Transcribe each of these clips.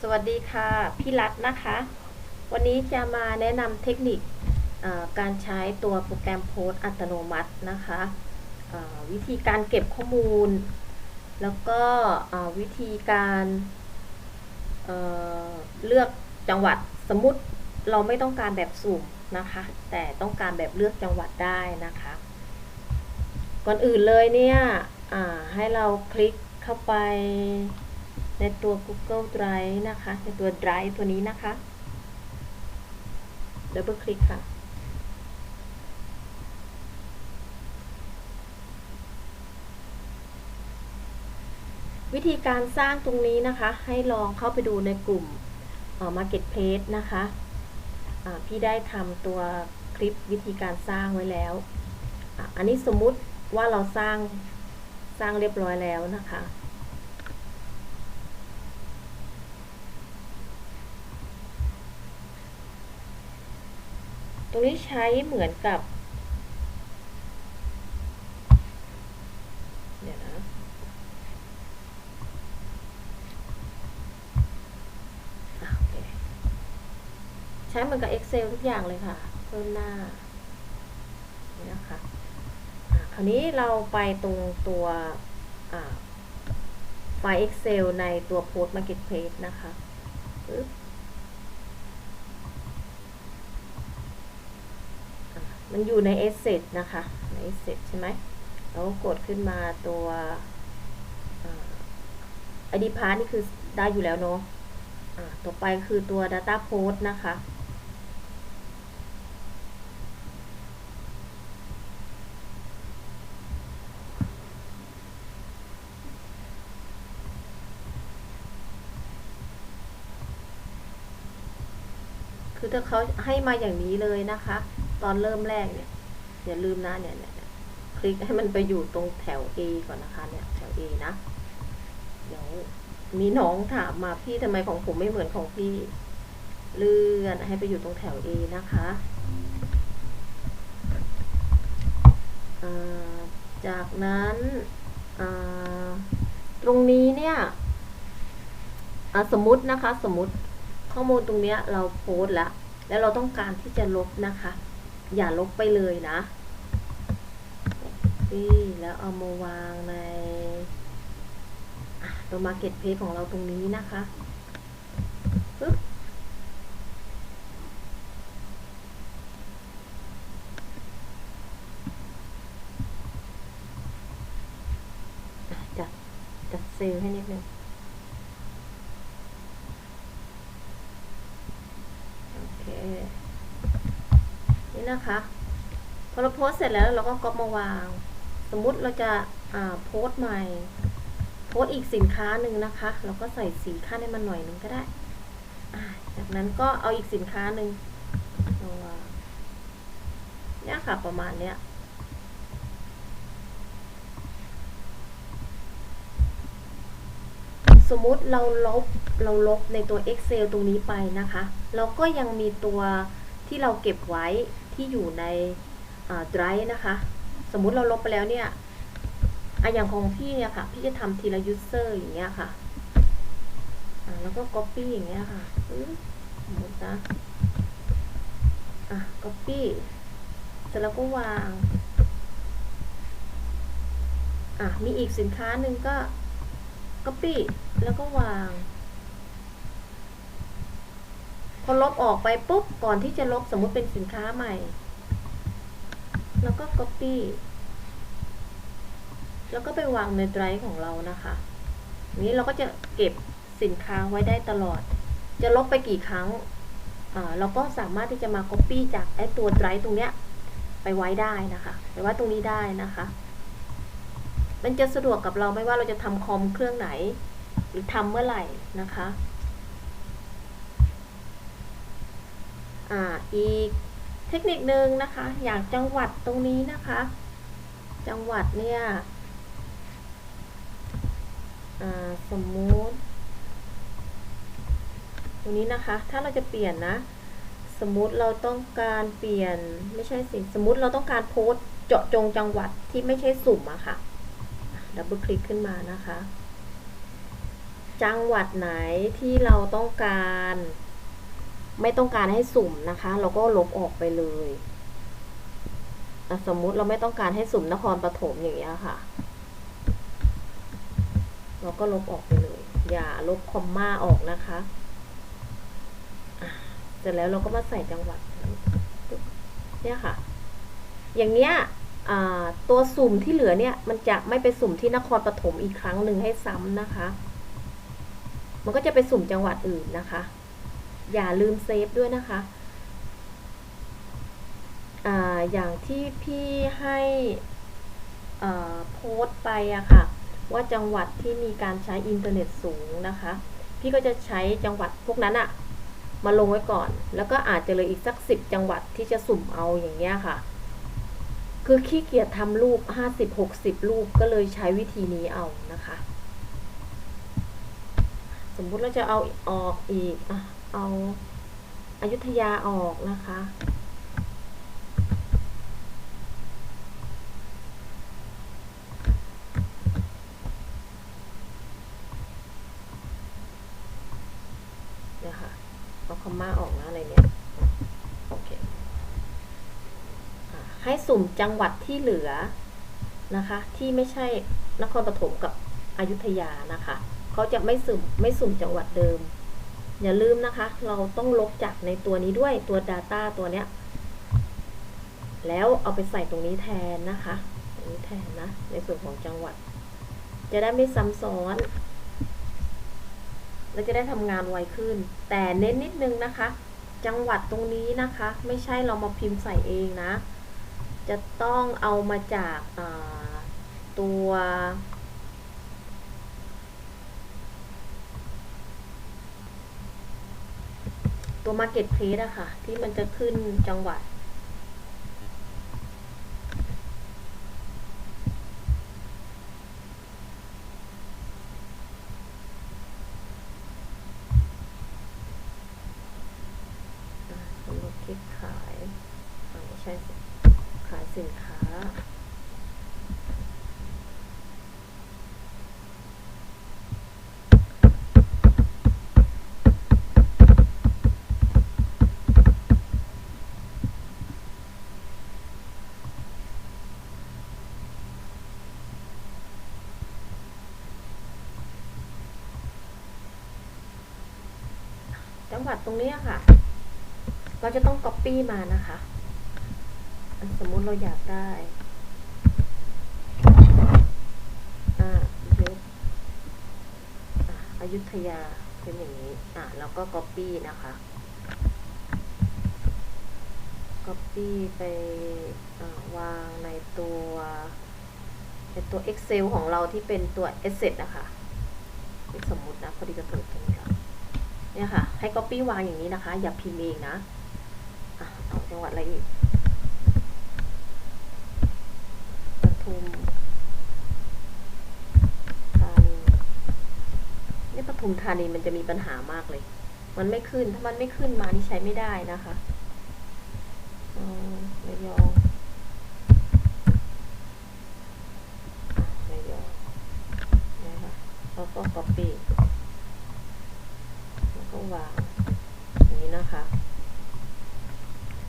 สวัสดีค่ะพี่รัตนะคะ วันนี้จะมาแนะนำเทคนิคการใช้ตัวโปรแกรมโพสอัตโนมัตินะคะวิธีการเก็บข้อมูล แล้วก็วิธีการเเลือกจังหวัดสมมติเราไม่ต้องการแบบสุ่มนะคะ แต่ต้องการแบบเลือกจังหวัดได้นะคะ ก่อนอื่นเลยเนี่ยให้เราคลิกเข้าไป ในตัว Google Drive นะคะ ในตัว Drive ตัวนี้นะคะดับเบิลคลิกค่ะ วิธีการสร้างตรงนี้นะคะ ให้ลองเข้าไปดูในกลุ่มออ Marketplace นะคะะพี่ได้ทำตัวคลิปวิธีการสร้างไว้แล้วออันนี้สมมุติว่าเราสร้างสร้างเรียบร้อยแล้วนะคะ ตรงนี้ใช้เหมือนกับเดี๋ยวนะใช้เหมือนกับ Excel ทุกอย่างเลยค่ะ เพิ่มหน้านี่นะคะอะคราวนี้เราไปตรงตัวไฟล์ Excel ในตัว Post Marketplace นะคะปึ๊บอะ มันอยู่ใน Asset นะคะ ใน Asset ใช่ไหมแล้วกดขึ้นมาตัวอ่า ID Part นี่คือได้อยู่แล้วเนาะะต่อไปคือตัว Data Post นะคะ คือถ้าเขาให้มาอย่างนี้เลยนะคะ ตอนเริ่มแรกเนี่ยอย่าลืมนะเนี่ยเนี่ยคลิกให้มันไปอยู่ตรงแถว A ก่อนนะคะเนี่ยแถว A นะ เดี๋ยวมีน้องถามมาพี่ทำไมของผมไม่เหมือนของพี่ เลื่อนให้ไปอยู่ตรงแถว A นะคะจากนั้นตรงนี้เนี่ยสมมตินะคะสมมติข้อมูลตรงเนี้ยเราโพสต์แล้ว แล้วเราต้องการที่จะลบนะคะ อย่าลบไปเลยนะนี่แล้วเอามาวางในตัว Marketplace ของเราตรงนี้นะคะปึ๊บอะจัดจัดเซลล์ให้นิดนึงโอเค นี่นะคะพอเราโพสเสร็จแล้วเราก็ก๊อปมาวาง สมมุติเราจะาโพสต์ใหม่ โพสต์อีกสินค้าหนึ่งนะคะ เราก็ใส่สีขั้นให้มันหน่อยหนึ่งก็ได้จากนั้นก็เอาอีกสินค้าหนึ่งมาวางเนี่ยค่ะประมาณเนี้ยสมมุติเราลบเราลบในตัว Excel ตรงนี้ไปนะคะ เราก็ยังมีตัวที่เราเก็บไว้ ที่อยู่ในอ่า Drive นะคะ สมมุติเราลบไปแล้วเนี่ยอะอย่างของพี่เนี่ยค่ะ พี่จะทำทีละ user อร์อย่างเงี้ยค่ะแล้วก็ copy อย่างเงี้ยค่ะสมมตินะอะ copy เสร็จแล้วก็วาง อะ มีอีกสินค้าหนึ่งก็ copy แล้วก็วาง พอลบออกไปปุ๊บ ก่อนที่จะลบสมมุติเป็นสินค้าใหม่ แล้วก็ copy แล้วก็ไปวางใน drive ของเรานะคะ นี้เราก็จะเก็บสินค้าไว้ได้ตลอด จะลบไปกี่ครั้งอ่าเราก็สามารถที่จะมา copy จากไอ้ตัว drive ตรงเนี้ยไปไว้ได้นะคะไปไว้ตรงนี้ได้นะคะ มันจะสะดวกกับเราไม่ว่าเราจะทำคอมเครื่องไหน หรือทำเมื่อไหร่นะคะ อ่าอีกเทคนิคนึงนะคะ อย่างจังหวัดตรงนี้นะคะ จังหวัดเนี่ยสมมุติตรงนี้นะคะ ถ้าเราจะเปลี่ยนนะ สมมุติเราต้องการเปลี่ยนไม่ใช่สิสมมุติเราต้องการโพสต์เจาะจงจังหวัดที่ไม่ใช่สุ่มอะค่ะดับเบิลคลิกขึ้นมานะคะ จังหวัดไหนที่เราต้องการ ไม่ต้องการให้สุ่มนะคะ เราก็ลบออกไปเลยสมมุติเราไม่ต้องการให้สุ่มนครปฐมอย่างเงี้ยค่ะ เราก็ลบออกไปเลย อย่าลบคอมมาออกนะคะเสร็จแล้วเราก็มาใส่จังหวัดเนี่ยค่ะ อย่างเนี้ยตัวสุ่มที่เหลือเนี่ยมันจะไม่ไปสุ่มที่นครปฐมอีกครั้งหนึ่งให้ซ้ำนะคะ มันก็จะไปสุ่มจังหวัดอื่นนะคะ อย่าลืมเซฟด้วยนะคะออย่างที่พี่ให้โพสต์ไปอะค่ะ ว่าจังหวัดที่มีการใช้อินเทอร์เน็ตสูงนะคะ พี่ก็จะใช้จังหวัดพวกนั้นอะมาลงไว้ก่อน แล้วก็อาจจะเลยอีกสักสิบจังหวัดที่จะสุ่มเอาอย่างเงี้ยค่ะ คือขี้เกียจทำรูปห้าสิบหกสิบรูปก็เลยใช้วิธีนี้เอานะคะ สมมุติเราจะเอาออกอีกอะ เอาอายุทยาออกนะคะ เนี่ยค่ะ เอาคอมมาออกนะอะไรเนี่ย โอเค ให้สุ่มจังหวัดที่เหลือนะคะ ที่ไม่ใช่นครปฐมกับอยุธยานะคะ เขาจะไม่สุ่มไม่สุ่มจังหวัดเดิม อย่าลืมนะคะ เราต้องลบจากในตัวนี้ด้วยตัว Data ตัวเนี้ย แล้วเอาไปใส่ตรงนี้แทนนะคะตรงนี้แทนนะ ในส่วนของจังหวัด จะได้ไม่ซ้ำซ้อน และจะได้ทำงานไวขึ้น แต่เน้นนิดนึงนะคะ จังหวัดตรงนี้นะคะ ไม่ใช่เรามาพิมพ์ใส่เองนะ จะต้องเอามาจากาตัว ตัว Marketplace อะค่ะ ที่มันจะขึ้นจังหวัดอะสมมติคลิกขายไม่ใช่ขายสินค้า จังหวัดตรงนี้ค่ะ เราจะต้อง Copy มานะคะ สมมุติเราอยากได้อ่าอยุธยาเป็นอย่างนี้ อะแล้วก็ Copy นะคะ Copy ไปวางในตัวในตัว Excel ของเราที่เป็นตัว Asset นะคะ สมมุตินะ พอดีจะเปิดตรงนี้ เนี่ยค่ะ ให้ copy วางอย่างนี้นะคะ อย่าพิมพ์เองนะเอาจังหวัดอะไรอีกปทุมธานีนี่ปทุมธานีมันจะมีปัญหามากเลย มันไม่ขึ้น ถ้ามันไม่ขึ้นมานี่ใช้ไม่ได้นะคะเอาระยองระยองเนี่ยค่ะแล้วก็ copy วางอย่างนี้นะคะ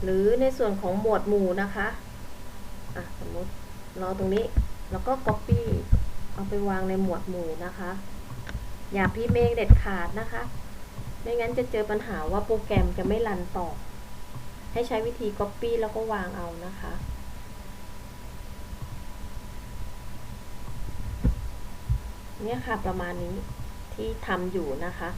หรือในส่วนของหมวดหมู่นะคะอะสมมติเราตรงนี้แล้วก็ copy เอาไปวางในหมวดหมู่นะคะ อย่าพิมพ์เองเด็ดขาดนะคะ ไม่งั้นจะเจอปัญหาว่าโปรแกรมจะไม่รันต่อ ให้ใช้วิธี copy แล้วก็วางเอานะคะเนี่ยค่ะประมาณนี้ที่ทำอยู่นะคะ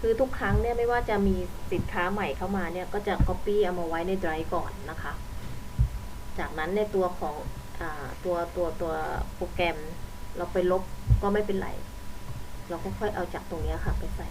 คือทุกครั้งเนี่ยไม่ว่าจะมีสินค้าใหม่เข้ามาเนี่ยก็จะ copy เอามาไว้ใน Drive ก่อนนะคะ จากนั้นในตัวของอตัวตัวตัวโปรแกรมเราไปลบก็ไม่เป็นไร เราก็ค่อยเอาจากตรงนี้ค่ะไปใส่